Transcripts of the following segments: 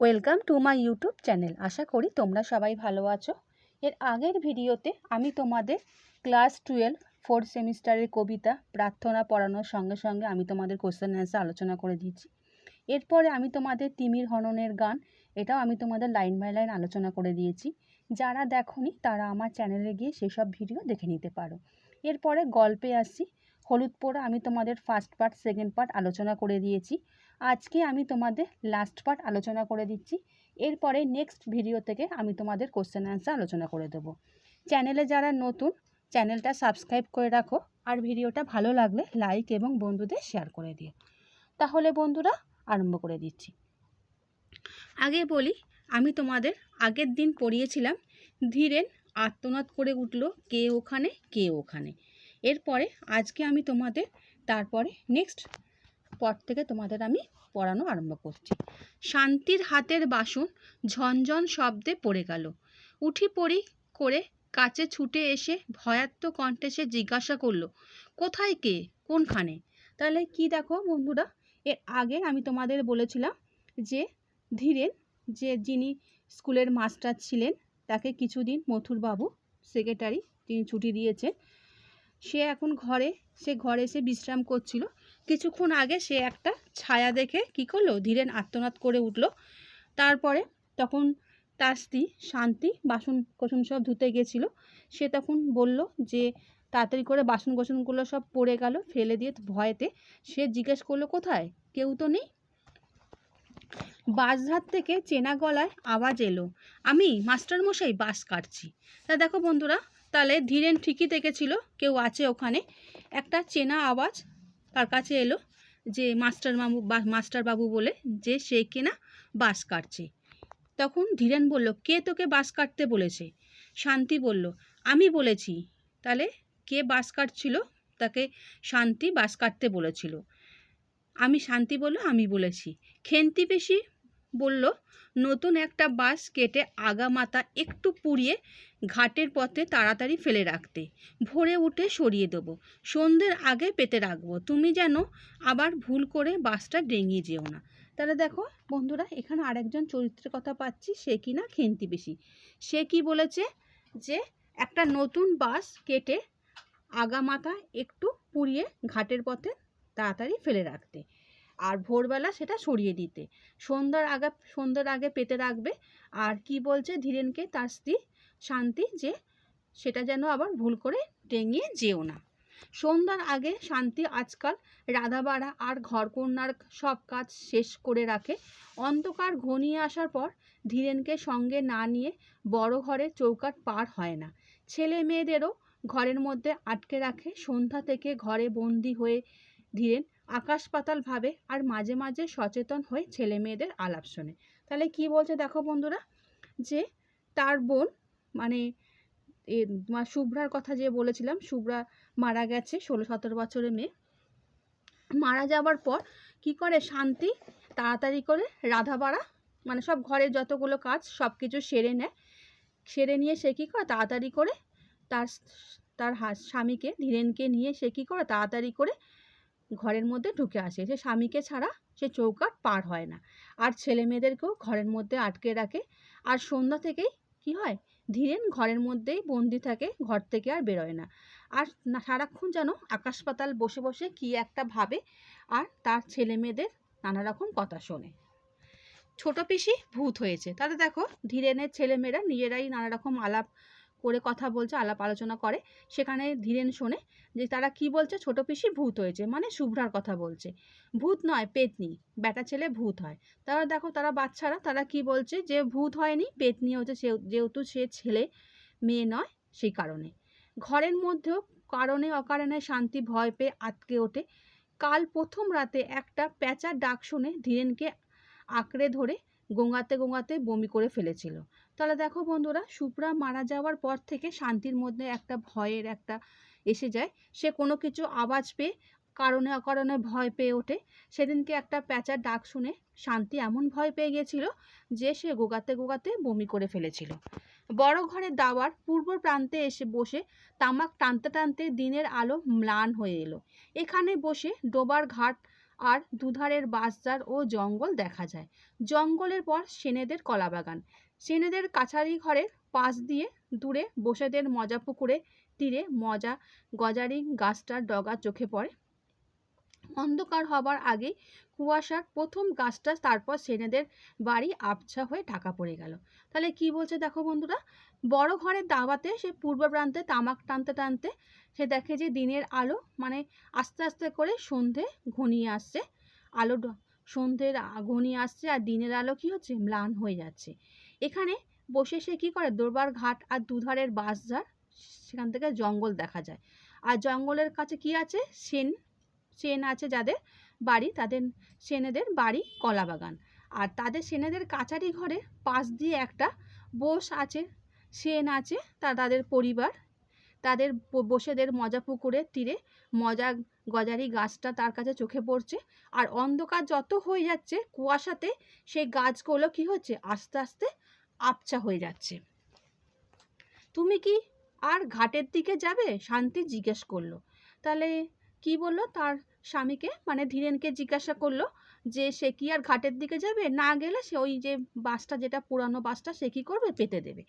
Welcome to my YouTube channel আশা করি তোমরা সবাই ভালো আছো। এর আগের ভিডিওতে আমি তোমাদের ক্লাস টুয়েলভ ফোর্থ সেমিস্টারের কবিতা, প্রার্থনা পড়ানোর সঙ্গে সঙ্গে আমি তোমাদের কোশ্চেন অ্যান্সার আলোচনা করে দিয়েছি। এরপরে আমি তোমাদের তিমির হননের গান, এটাও আমি তোমাদের লাইন বাই লাইন আলোচনা করে দিয়েছি। যারা দেখোনি, তারা আমার চ্যানেলে গিয়ে সেসব ভিডিও দেখে নিতে পারো। এরপরে গল্পে আসি। হলুদ পোড়া আমি তোমাদের ফার্স্ট পার্ট সেকেন্ড পার্ট আলোচনা করে দিয়েছি। আজকে আমি তোমাদের লাস্ট পার্ট আলোচনা করে দিচ্ছি। এরপরে নেক্সট ভিডিও থেকে আমি তোমাদের কোশ্চেন অ্যান্সার আলোচনা করে দেবো। চ্যানেলে যারা নতুন চ্যানেলটা সাবস্ক্রাইব করে রাখো আর ভিডিওটা ভালো লাগলে লাইক এবং বন্ধুদের শেয়ার করে দিও। তাহলে বন্ধুরা, আরম্ভ করে দিচ্ছি। আগে বলি, আমি তোমাদের আগের দিন পড়িয়েছিলাম, ধীরেন আত্মনাদ করে উঠল, কে ওখানে কে ওখানে। এরপরে আজকে আমি তোমাদের, তারপরে নেক্সট পর থেকে তোমাদের আমি পড়ানো আরম্ভ করছি। শান্তির হাতের বাসন ঝনঝন শব্দে পড়ে গেল। উঠি পড়ি করে কাছে ছুটে এসে ভয়াত্ম কণ্ঠে সে জিজ্ঞাসা করল, কোথায় কে? কোনখানে? তাহলে কি দেখো বন্ধুরা, এর আগে আমি তোমাদের বলেছিলাম যে ধীরেন, যে যিনি স্কুলের মাস্টার ছিলেন, তাকে কিছুদিন মথুরবাবু সেক্রেটারি তিনি ছুটি দিয়েছেন। সে এখন ঘরে, সে ঘরে এসে বিশ্রাম করছিল। কিছুক্ষণ আগে সে একটা ছায়া দেখে কি করল? ধীরেন আত্মনাদ করে উঠল। তারপরে তখন তার স্ত্রী শান্তি বাসন কোসন সব ধুতে গেছিল। সে তখন বলল যে, তাড়াতাড়ি করে বাসন কোসনগুলো সব পড়ে গেল, ফেলে দিয়ে ভয়েতে। সে জিজ্ঞেস করল, কোথায়? কেউ তো নেই? বাসধার থেকে চেনা গলায় আওয়াজ এলো, আমি, মাস্টারমশাই বাস কাটছি। তা দেখো বন্ধুরা, তাহলে ধীরেন ঠিকই দেখেছিল, কেউ আছে ওখানে। একটা চেনা আওয়াজ তার কাছে এলো যে মাস্টার মামু বা মাস্টারবাবু বলে যে সে কিনা বাস কাটছে। তখন ধীরেন বলল, কে তোকে বাস কাটতে বলেছে? শান্তি বলল, আমি বলেছি। তাহলে কে বাস কাটছিল? তাকে শান্তি বাস কাটতে বলেছিল। আমি শান্তি বলল, আমি বলেছি। খেন্তি বেশি? বলল, নতুন একটা বাস কেটে আগা মাথা একটু পুড়িয়ে ঘাটের পথে তাড়াতাড়ি ফেলে রাখতে। ভোরে উঠে সরিয়ে দেবো। সন্ধ্যের আগে পেতে রাখব। তুমি যেন আবার ভুল করে বাসটা ডেঙিয়ে যেও না। তাহলে দেখো বন্ধুরা, এখানে আরেকজন চরিত্রের কথা পাচ্ছি, সে কি না খেন্তি বেশি। সে কি বলেছে যে, একটা নতুন বাস কেটে আগা মাথা একটু পুড়িয়ে ঘাটের পথে তাড়াতাড়ি ফেলে রাখতে। আর ভোরবেলা সেটা সরিয়ে দিতে। সন্ধ্যার আগে সন্ধ্যার আগে পেতে রাখবে। আর কি বলছে ধীরেনকে? তার স্ত্রী শান্তি যে সেটা যেন আবার ভুল করে ডেঙিয়ে যেও না। সন্ধ্যার আগে শান্তি আজকাল রাধাবাড়া আর ঘরকন্যার সব কাজ শেষ করে রাখে। অন্ধকার ঘনিয়ে আসার পর ধীরেনকে সঙ্গে না নিয়ে বড় ঘরে চৌকাট পার হয় না। ছেলে মেয়েদেরও ঘরের মধ্যে আটকে রাখে। সন্ধ্যা থেকে ঘরে বন্দি হয়ে ধীরেন আকাশ পাতাল ভাবে আর মাঝে মাঝে সচেতন হয়ে ছেলে মেয়েদের আলাপ শোনে। তাহলে কি বলছে দেখো বন্ধুরা? যে তার বোন মানে এ শুভ্রার কথা যে বলেছিলাম, শুভ্রা মারা গেছে ষোলো সতেরো বছরের মেয়ে। মারা যাওয়ার পর কি করে? শান্তি তাড়াতাড়ি করে রাধাবাড়া মানে সব ঘরের যতগুলো কাজ সব কিছু সেরে নেয়। সেরে নিয়ে সে কী করে? তাড়াতাড়ি করে তার তার স্বামীকে, ধীরেনকে নিয়ে সে কী করে? তাড়াতাড়ি করে ঘরের মধ্যে ঢুকে আসে। সে স্বামীকে ছাড়া সে চৌকাট পার হয় না। আর ছেলে মেয়েদেরকেও ঘরের মধ্যে আটকে রাখে। আর সন্ধ্যা থেকেই কি হয়? ধীরেন ঘরের মধ্যেই বন্দি থাকে, ঘর থেকে আর বেরোয় না। আর সারাক্ষণ যেন আকাশ পাতাল বসে বসে কি একটা ভাবে আর তার ছেলে মেয়েদের নানা রকম কথা শোনে। ছোট পিসি ভূত হয়েছে। তাহলে দেখো, ধীরেনের ছেলেমেয়েরা নিজেরাই নানা রকম আলাপ করে কথা বলছে, আলাপ আলোচনা করে, সেখানে ধীরেন শোনে যে তারা কি বলছে, ছোট পিসি ভূত হয়েছে মানে শুভ্রার কথা বলছে। ভূত নয়, পেতনি, বেটা ছেলে ভূত হয়। তারা দেখো, তারা বাচ্চারা, তারা কি বলছে যে ভূত হয়নি, পেতনি হচ্ছে সে, যেহেতু সে ছেলে, মেয়ে নয়, সেই কারণে। ঘরের মধ্যেও কারণে অকারণে শান্তি ভয় পেয়ে আটকে ওঠে। কাল প্রথম রাতে একটা প্যাঁচার ডাক শুনে ধীরেনকে আঁকড়ে ধরে গোঙাতে গোঙাতে বমি করে ফেলেছিল। তাহলে দেখো বন্ধুরা, সুপ্রা মারা যাওয়ার পর থেকে শান্তির মধ্যে একটা ভয়ের একটা এসে যায়। সে কোনো কিছু আওয়াজ পেয়ে, কারণে অকারণে ভয় পেয়ে ওঠে। সেদিনকে একটা প্যাঁচার ডাক শুনে শান্তি এমন ভয় পেয়ে গেছিল যে সে গোগাতে গোগাতে বমি করে ফেলেছিল। বড় ঘরের দাওয়ার পূর্ব প্রান্তে এসে বসে তামাক টানতে টানতে দিনের আলো ম্লান হয়ে এলো। এখানে বসে ডোবার ঘাট আর দুধারের বাঁশঝাড় ও জঙ্গল দেখা যায়। জঙ্গলের পর সেনেদের কলাবাগান। সেনেদের কাছারি ঘরের পাশ দিয়ে দূরে বসেদের মজা পুকুরে তীরে মজা গজারি গাছটার ডগা চোখে পড়ে। অন্ধকার হবার আগেই কুয়াশার প্রথম গাছটা তারপর সেনেদের বাড়ি আবছা হয়ে ঢাকা পড়ে গেল। তাহলে কি বলছে দেখো বন্ধুরা? বড় ঘরের দাওয়াতে সে পূর্ব প্রান্তে তামাক টানতে টানতে সে দেখে যে দিনের আলো মানে আস্তে আস্তে করে সন্ধে ঘনিয়ে আসছে। আলো সন্ধ্যের ঘনিয়ে আসছে আর দিনের আলো কি হচ্ছে? ম্লান হয়ে যাচ্ছে। এখানে বসে সে কি করে? দোরবার ঘাট আর দুধারের বাঁশঝাড় সেখান থেকে জঙ্গল দেখা যায়। আর জঙ্গলের কাছে কি আছে? সেন সেন আছে যাদের। বাড়ি, তাদের সেনেদের বাড়ি কলাবাগান। আর তাদের সেনেদের কাছারি ঘরের পাশ দিয়ে একটা বোস আছে, সেন আছে, তা তাদের পরিবার। তাদের বসেদের মজা পুকুরের তীরে মজা গজারি গাছটা তার কাছে চোখে পড়ছে। আর অন্ধকার যত হয়ে যাচ্ছে কুয়াশাতে, সেই গাছগুলো কি হচ্ছে? আস্তে আস্তে আবছা হয়ে যাচ্ছে। তুমি কি আর ঘাটের দিকে যাবে? শান্তি জিজ্ঞেস করল। তাহলে কি বলল? তার স্বামীকে মানে ধীরেনকে জিজ্ঞাসা করল যে সে কি আর ঘাটের দিকে যাবে? না গেলে সে ওই যে বাসটা, যেটা পুরানো বাসটা, সে কি করবে? পেতে দেবে।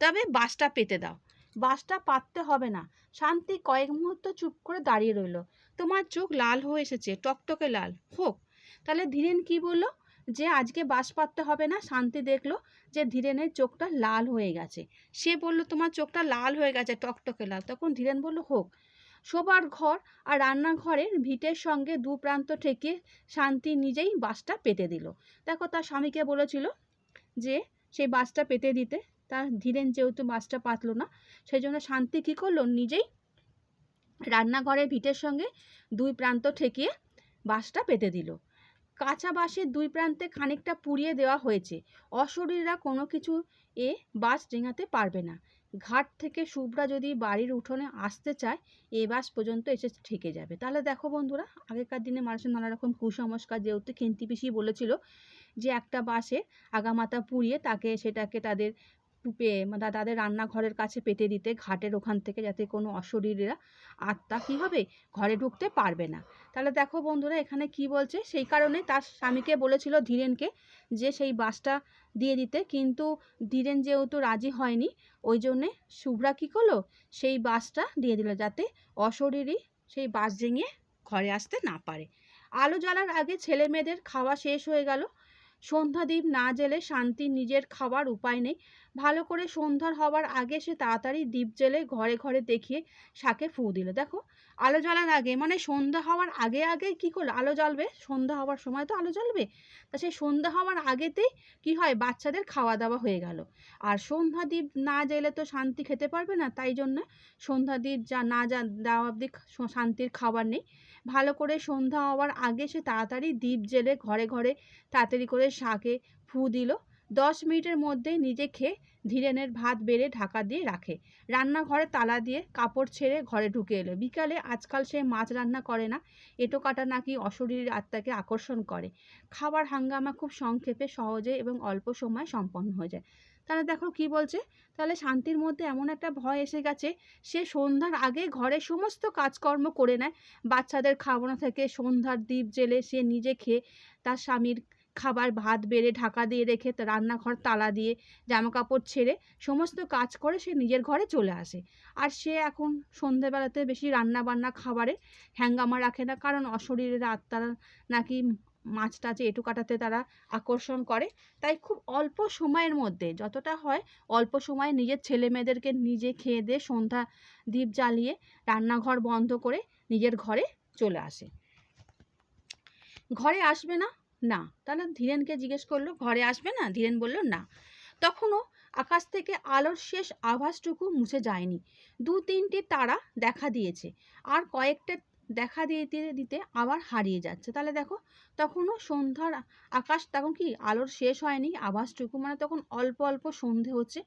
তবে বাসটা পেতে দাও। বাসটা পাততে হবে না। শান্তি কয়েক মুহূর্ত চুপ করে দাঁড়িয়ে রইল। তোমার চোখ লাল হয়ে এসেছে, টকটকে লাল। হোক, তাহলে ধীরেন কি বলল? যে আজকে বাস পাততে হবে না, শান্তি দেখল যে ধীরেনের চোখটা লাল হয়ে গেছে। সে বলল, তোমার চোখটা লাল হয়ে গেছে, টকটকে লাল। তখন ধীরেন বলল, হোক শোবার ঘর আর রান্নাঘরের ভিটের সঙ্গে দু প্রান্ত ঠেকিয়ে শান্তি নিজেই বাসটা পেতে দিল। দেখো, তার স্বামীকে বলেছিল যে, সেই বাসটা পেতে দিতে। তার ধীরেন যেহেতু বাসটা পাতলো না সেই জন্য শান্তি কী করল? নিজেই রান্নাঘরের ভিটের সঙ্গে দুই প্রান্ত ঠেকিয়ে বাসটা পেতে দিল। কাঁচা বাঁশের দুই প্রান্তে খানিকটা পুড়িয়ে দেওয়া হয়েছে। অশরীররা কোনো কিছু এ বাস ডিঙাতে পারবে না। ঘাট থেকে শুভ্রা যদি বাড়ির উঠোনে আসতে চায়, এ বাস পর্যন্ত এসে ঠেকে যাবে। তাহলে দেখো বন্ধুরা, আগেকার দিনে মানুষের নানা রকম কুসংস্কার, যেহেতু খেন্তি পিসি বলেছিল যে একটা বাসে আগামাতা পুড়িয়ে তাকে সেটাকে তাদের পে মানে তাদের রান্নাঘরের কাছে পেতে দিতে ঘাটের ওখান থেকে যাতে কোনো অশরীরীরা আত্মা কী হবে? ঘরে ঢুকতে পারবে না। তাহলে দেখো বন্ধুরা, এখানে কি বলছে? সেই কারণে তার স্বামীকে বলেছিল ধীরেনকে যে, সেই বাসটা দিয়ে দিতে। কিন্তু ধীরেন যেহেতু রাজি হয়নি, ওই জন্যে শুভ্রা কী করল? সেই বাসটা দিয়ে দিল যাতে অশরীরই সেই বাস ডিঙিয়ে ঘরে আসতে না পারে। আলো জ্বালার আগে ছেলে মেয়েদের খাওয়া শেষ হয়ে গেল। সন্ধ্যাদীপ না জেলে শান্তি নিজের খাবার উপায় নেই। ভালো করে সন্ধ্যার হওয়ার আগে সে তাড়াতাড়ি দ্বীপ জেলে ঘরে ঘরে দেখিয়ে শাকে ফু দিল। দেখো, আলো জ্বালার আগে মানে সন্ধ্যা হওয়ার আগে আগে কি করল? আলো জ্বালবে? সন্ধ্যা হওয়ার সময় তো আলো জ্বালবে? তা সেই সন্ধ্যা হওয়ার আগেতেই কি হয়? বাচ্চাদের খাওয়া দাওয়া হয়ে গেল। আর সন্ধ্যা দ্বীপ না জেলে তো শান্তি খেতে পারবে না, তাই জন্য সন্ধ্যা দ্বীপ যা না যা দেওয়া অবধি শান্তির খাবার নেই। ভালো করে সন্ধ্যা হওয়ার আগে সে তাড়াতাড়ি দ্বীপ জেলে ঘরে ঘরে তাড়াতাড়ি করে শাকে ফু দিল। দশ মিনিটের মধ্যেই নিজে খেয়ে ধীরেনের ভাত বেড়ে ঢাকা দিয়ে রাখে। রান্নাঘরে তালা দিয়ে কাপড় ছেড়ে ঘরে ঢুকে এলো। বিকালে আজকাল সে মাছ রান্না করে না, এটো কাটা নাকি অশরীর আত্মাকে আকর্ষণ করে। খাবার হাঙ্গামা খুব সংক্ষেপে, সহজে এবং অল্প সময় সম্পন্ন হয়ে যায়। তাহলে দেখো কি বলছে? তাহলে শান্তির মধ্যে এমন একটা ভয় এসে গেছে, সে সন্ধ্যার আগে ঘরে সমস্ত কাজকর্ম করে নেয়। বাচ্চাদের খাওয়ানো থেকে সন্ধ্যার দ্বীপ জেলে সে নিজে খেয়ে তার স্বামীর খাবার, ভাত বেড়ে ঢাকা দিয়ে রেখে রান্নাঘর তালা দিয়ে জামা কাপড় ছেড়ে সমস্ত কাজ করে সে নিজের ঘরে চলে আসে। আর সে এখন সন্ধেবেলাতে বেশি রান্না বান্না খাবারে হ্যাঙ্গামা রাখে না, কারণ অশরীরের আত্মারা নাকি মাছ টাছ এটু কাটাতে তারা আকর্ষণ করে। তাই খুব অল্প সময়ের মধ্যে, যতটা হয় অল্প সময়ে নিজের ছেলে মেয়েদেরকে নিজে খেয়ে দিয়ে সন্ধ্যা দ্বীপ জ্বালিয়ে রান্নাঘর বন্ধ করে নিজের ঘরে চলে আসে। ঘরে আসবে না না। তাহলে ধীরেনকে জিজ্ঞেস করল, ঘরে আসবে না? ধীরেন বলল, না। তখনও আকাশ থেকে আলোর শেষ আভাসটুকু মুছে যায়নি। দু তিনটে তারা দেখা দিয়েছে আর কয়েকটা দেখা দিতে দিতে আবার হারিয়ে যাচ্ছে। তাহলে দেখো, তখনও সন্ধ্যার আকাশ তখন কি আলোর শেষ হয়নি, আভাসটুকু? মানে তখন অল্প অল্প সন্ধে হচ্ছে।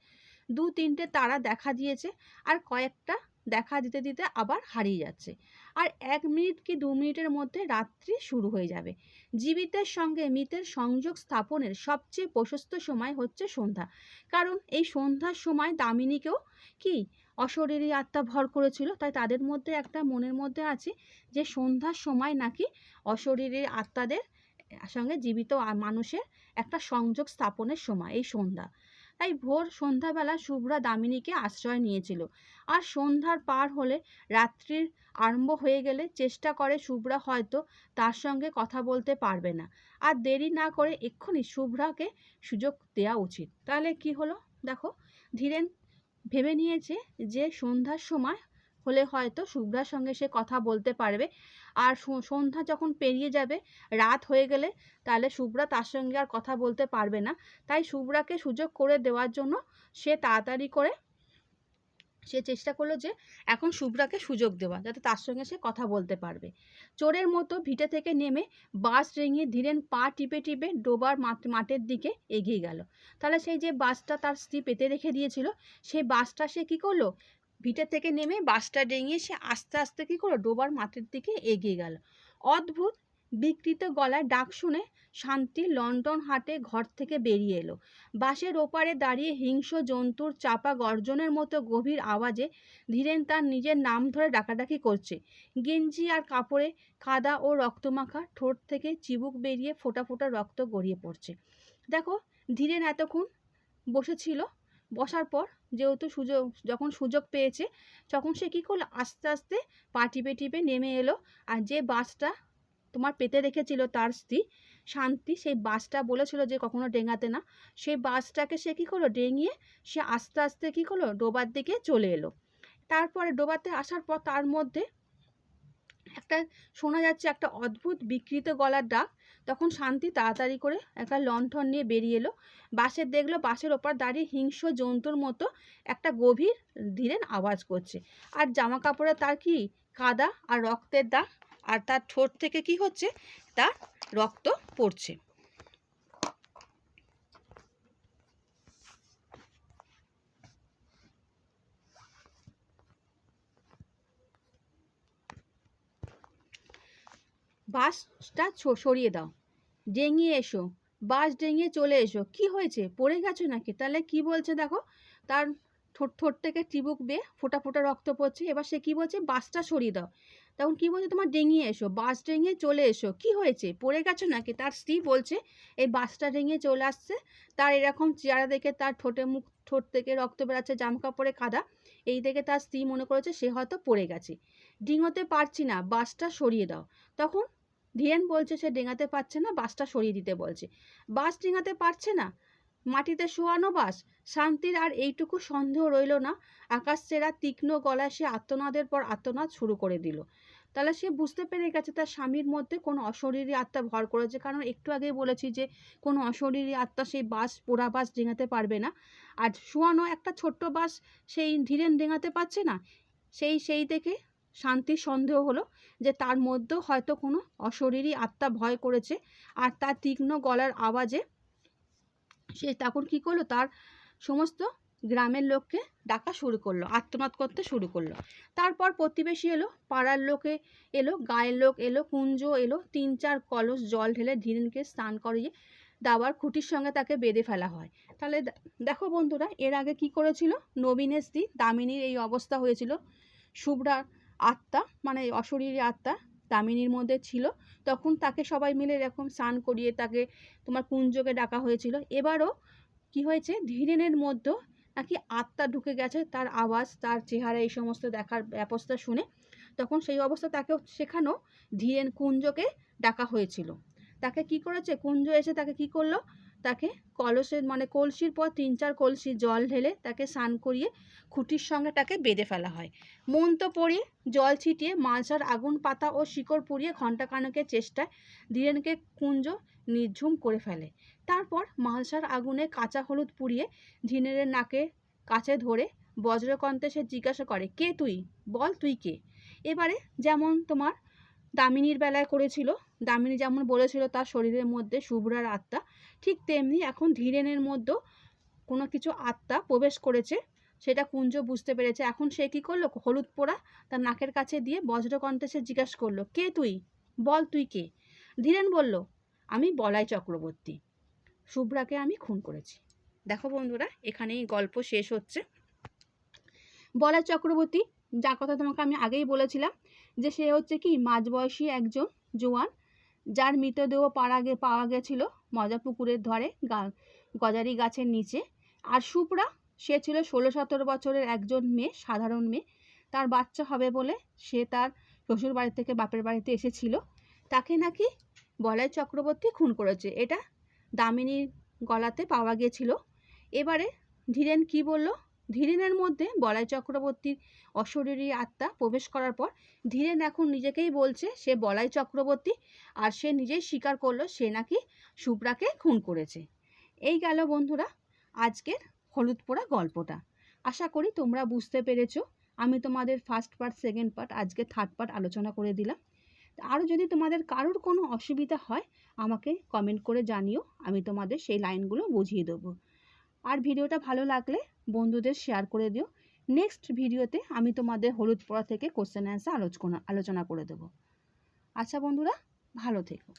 দু তিনটে তারা দেখা দিয়েছে আর কয়েকটা দেখা দিতে দিতে আবার হারিয়ে যাচ্ছে। আর এক মিনিট কি দু মিনিটের মধ্যে রাত্রি শুরু হয়ে যাবে। জীবিতের সঙ্গে মৃতের সংযোগ স্থাপনের সবচেয়ে প্রশস্ত সময় হচ্ছে সন্ধ্যা। কারণ এই সন্ধ্যার সময় দামিনীকেও কি অশরীরী আত্মা ভর করেছিল, তাই তাদের মধ্যে একটা মনের মধ্যে আছে যে সন্ধ্যার সময় নাকি অশরীরী আত্মাদের সঙ্গে জীবিত মানুষের একটা সংযোগ স্থাপনের সময়, এই সন্ধ্যা। তাই ভোর সন্ধ্যাবেলা শুভ্রা দামিনীকে আশ্রয় নিয়েছিল। আর সন্ধ্যার পার হলে রাত্রির আরম্ভ হয়ে গেলে চেষ্টা করে শুভ্রা হয়তো তার সঙ্গে কথা বলতে পারবে না। আর দেরি না করে এক্ষুনি শুভ্রাকে সুযোগ দেওয়া উচিত। তাহলে কি হলো? দেখো, ধীরেন ভেবে নিয়েছে যে সন্ধ্যার সময় হলে হয়তো শুভ্রার সঙ্গে সে কথা বলতে পারবে। আর সন্ধ্যা যখন পেরিয়ে যাবে, রাত হয়ে গেলে, তাহলে শুভ্রা তার সঙ্গে আর কথা বলতে পারবে না। তাই শুভ্রাকে সুযোগ করে দেওয়ার জন্য সে তাড়াতাড়ি করে, সে চেষ্টা করল যে এখন শুভ্রাকে সুযোগ দেওয়া, যাতে তার সঙ্গে সে কথা বলতে পারবে। চোরের মতো ভিটে থেকে নেমে বাস রেঙিয়ে ধীরেন পা টিপে টিপে ডোবার মাঠ- মাঠের দিকে এগিয়ে গেল। তাহলে সেই যে বাসটা তার স্ত্রী পেতে রেখে দিয়েছিল, সেই বাসটা সে কি করল? ভিটে থেকে নেমে বাসটা ডেঙিয়ে সে আস্তে আস্তে কি করল? ডোবার মাঠের দিকে এগিয়ে গেল। অদ্ভুত বিকৃত গলায় ডাক শুনে শান্তি লন্ডন হাটে ঘর থেকে বেরিয়ে এলো। বাসের ওপারে দাঁড়িয়ে হিংস্র জন্তুর চাপা গর্জনের মতো গভীর আওয়াজে ধীরেন তার নিজের নাম ধরে ডাকাডাকি করছে। গেঞ্জি আর কাপড়ে কাদা ও রক্তমাখা ঠোঁট থেকে চিবুক বেরিয়ে ফোটা ফোটা রক্ত গড়িয়ে পড়ছে। দেখো, ধীরেন এতক্ষণ বসেছিল বসার পর যেহেতু সুযোগ, যখন সুযোগ পেয়েছে, তখন সে কী করল? আস্তে আস্তে পা টিপে টিপে নেমে এলো। আর যে বাসটা তোমার পেতে রেখেছিল তার স্ত্রী, শান্তি, সেই বাসটা বলেছিল যে কখনো ডেঙাতে না। সেই বাসটাকে সে কী করল? ডেঙিয়ে সে আস্তে আস্তে কী করল? ডোবার দিকে চলে এলো। তারপরে ডোবাতে আসার পর তার মধ্যে একটা শোনা যাচ্ছে একটা অদ্ভুত বিকৃত গলার ডাক তখন শান্তি তাড়াতাড়ি করে একটা লণ্ঠন নিয়ে বেরিয়ে এলো। বাসে দেখল বাসের ওপর দাঁড়িয়ে হিংস্র জন্তুর মতো একটা গভীর ধীরেন আওয়াজ করছে। আর জামা কাপড়ে তার কি কাদা আর রক্তের দাগ? আর তার ঠোঁট থেকে কি হচ্ছে? তার রক্ত পড়ছে। বাসটা সরিয়ে দাও। ডেঙিয়ে এসো, বাস ডেঙিয়ে চলে এসো। কি হয়েছে? পড়ে গেছো নাকি? তাহলে কি বলছে দেখো? তার ঠোঁট ঠোঁট থেকে চিবুক বেয়ে ফোঁটা ফোঁটা রক্ত পড়ছে। এবার সে কি বলছে? বাসটা সরিয়ে দাও। তখন কি বলছে? তোমার ডেঙিয়ে এসো, বাস ডেঙিয়ে চলে এসো। কি হয়েছে? পড়ে গেছো নাকি? তার স্ত্রী বলছে, এই বাসটা ডেঙিয়ে চলে আসছে। তার এরকম চেহারা দেখে তার ঠোঁটে মুখ, ঠোঁট থেকে রক্ত বেরাচ্ছে জামা কাপড়ে কাদা। এই দেখে তার স্ত্রী মনে করেছে, সে হয়তো পড়ে গেছে। ডিঙোতে পারছি না, বাসটা সরিয়ে দাও। তখন ধীরেন বলছে সে ডেঙাতে পারছে না, বাসটা সরিয়ে দিতে বলছে। বাস ডিঙাতে পারছে না? মাটিতে শোয়ানো বাস? শান্তির আর এইটুকু সন্দেহ রইল না। আকাশ চেরা তীক্ষ্ণ গলায় সে আত্মনাদের পর আত্মনাদ শুরু করে দিল। তাহলে সে বুঝতে পেরে গেছে তার স্বামীর মধ্যে কোনো অশরীরী আত্মা ভর করেছে। কারণ একটু আগেই বলেছি যে, কোনো অশরীরী আত্মা সেই বাস, পোড়া বাস ডেঙাতে পারবে না। আর শোয়ানো একটা ছোট্ট বাস, সেই ধীরেন ডেঙাতে পারছে না? সেই সেই দেখে শান্তির সন্দেহ হলো যে তার মধ্যেও হয়তো কোনো অশরীরী আত্মা ভয় করেছে। আর তার তীক্ষ্ণ গলার আওয়াজে সে তখন কী করল? তার সমস্ত গ্রামের লোককে ডাকা শুরু করল, আত্মনাদ করতে শুরু করল। তারপর প্রতিবেশী এলো, পাড়ার লোকে এলো, গায়ের লোক এলো, কুঞ্জ এলো, তিন চার কলস জল ঢেলে ধীরেনকে স্নান করিয়ে দাবার খুঁটির সঙ্গে তাকে বেঁধে ফেলা হয়। তাহলে দেখো বন্ধুরা, এর আগে কি করেছিল? নবীনের স্ত্রী দামিনীর এই অবস্থা হয়েছিল। শুভ্রার আত্মা মানে অশরীরী আত্মা দামিনীর মধ্যে ছিল। তখন তাকে সবাই মিলে এরকম স্নান করিয়ে তাকে তোমার কুঞ্জকে ডাকা হয়েছিল। এবারও কি হয়েছে? ধীরেনের মধ্যেও নাকি আত্মা ঢুকে গেছে তার আওয়াজ, তার চেহারা এই সমস্ত দেখার ব্যবস্থা শুনে। তখন সেই অবস্থা তাকে সেখানেও ধীরেন কুঞ্জকে ডাকা হয়েছিল। তাকে কি করেছে? কুঞ্জ এসে তাকে কি করল? তাকে কলসের মানে কলসির পর তিন চার কলসি জল ঢেলে তাকে স্নান করিয়ে খুঁটির সঙ্গে তাকে বেঁধে ফেলা হয়। মন্ত্র পড়িয়ে জল ছিটিয়ে মালসার আগুন, পাতা ও শিকড় পুড়িয়ে ঘণ্টাখানেকের চেষ্টায় ধীরেনকে কুঞ্জ নির্ঝুম করে ফেলে। তারপর মালসার আগুনে কাঁচা হলুদ পুড়িয়ে ধীরেনের নাকে কাছে ধরে বজ্রকণ্ঠে সে জিজ্ঞাসা করে, কে তুই? বল, তুই কে? এবারে যেমন তোমার দামিনীর বেলায় করেছিল। দামিনী যেমন বলেছিল, তার শরীরের মধ্যে শুভ্রার আত্মা, ঠিক তেমনি এখন ধীরেনের মধ্যেও কোনো কিছু আত্মা প্রবেশ করেছে, সেটা কুঞ্জ বুঝতে পেরেছে। এখন সে কী করল? হলুদ পোড়া তার নাকের কাছে দিয়ে বজ্রকণ্ঠে সে জিজ্ঞাসা করল, কে তুই? বল তুই কে? ধীরেন বলল, আমি বলাই চক্রবর্তী। শুভ্রাকে আমি খুন করেছি। দেখো বন্ধুরা, এখানেই গল্প শেষ হচ্ছে। বলাই চক্রবর্তী, যার কথা তোমাকে আমি আগেই বলেছিলাম যে সে হচ্ছে কি মাঝবয়সী একজন জোয়ান, যার মৃতদেহ পাড়া গে, পাওয়া গেছিল মজা পুকুরের ধারে গজারি গাছের নিচে। আর সুপরা, সে ছিল ষোলো সতেরো বছরের একজন মেয়ে, সাধারণ মেয়ে। তার বাচ্চা হবে বলে সে তার শ্বশুর বাড়ি থেকে বাপের বাড়িতে এসেছিল। তাকে নাকি বলাই চক্রবর্তী খুন করেছে। এটা দামিনীর গলাতে পাওয়া গিয়েছিল এবারে ধীরেন কি বলল? ধীরেনের মধ্যে বলাই চক্রবর্তীর অশরীরী আত্মা প্রবেশ করার পর, ধীরেন এখন নিজেকেই বলছে, সে বলাই চক্রবর্তী, আর সে নিজেই স্বীকার করল সে নাকি সুপ্রাকে খুন করেছে। এই গেল বন্ধুরা আজকের হলুদ পোড়া গল্পটা। আশা করি তোমরা বুঝতে পেরেছ। আমি তোমাদের ফার্স্ট পার্ট সেকেন্ড পার্ট আজকে থার্ড পার্ট আলোচনা করে দিলাম। আরও যদি তোমাদের কারোর কোনো অসুবিধা হয়, আমাকে কমেন্ট করে জানিও, আমি তোমাদের সেই লাইনগুলো বুঝিয়ে দেবো। আর ভিডিওটা ভালো লাগলে বন্ধুদের শেয়ার করে দিও। নেক্সট ভিডিওতে আমি তোমাদের হলুদ পড়া থেকে কোশ্চেন অ্যান্সার আলোচনা আলোচনা করে দেবো। আচ্ছা বন্ধুরা, ভালো থেকো।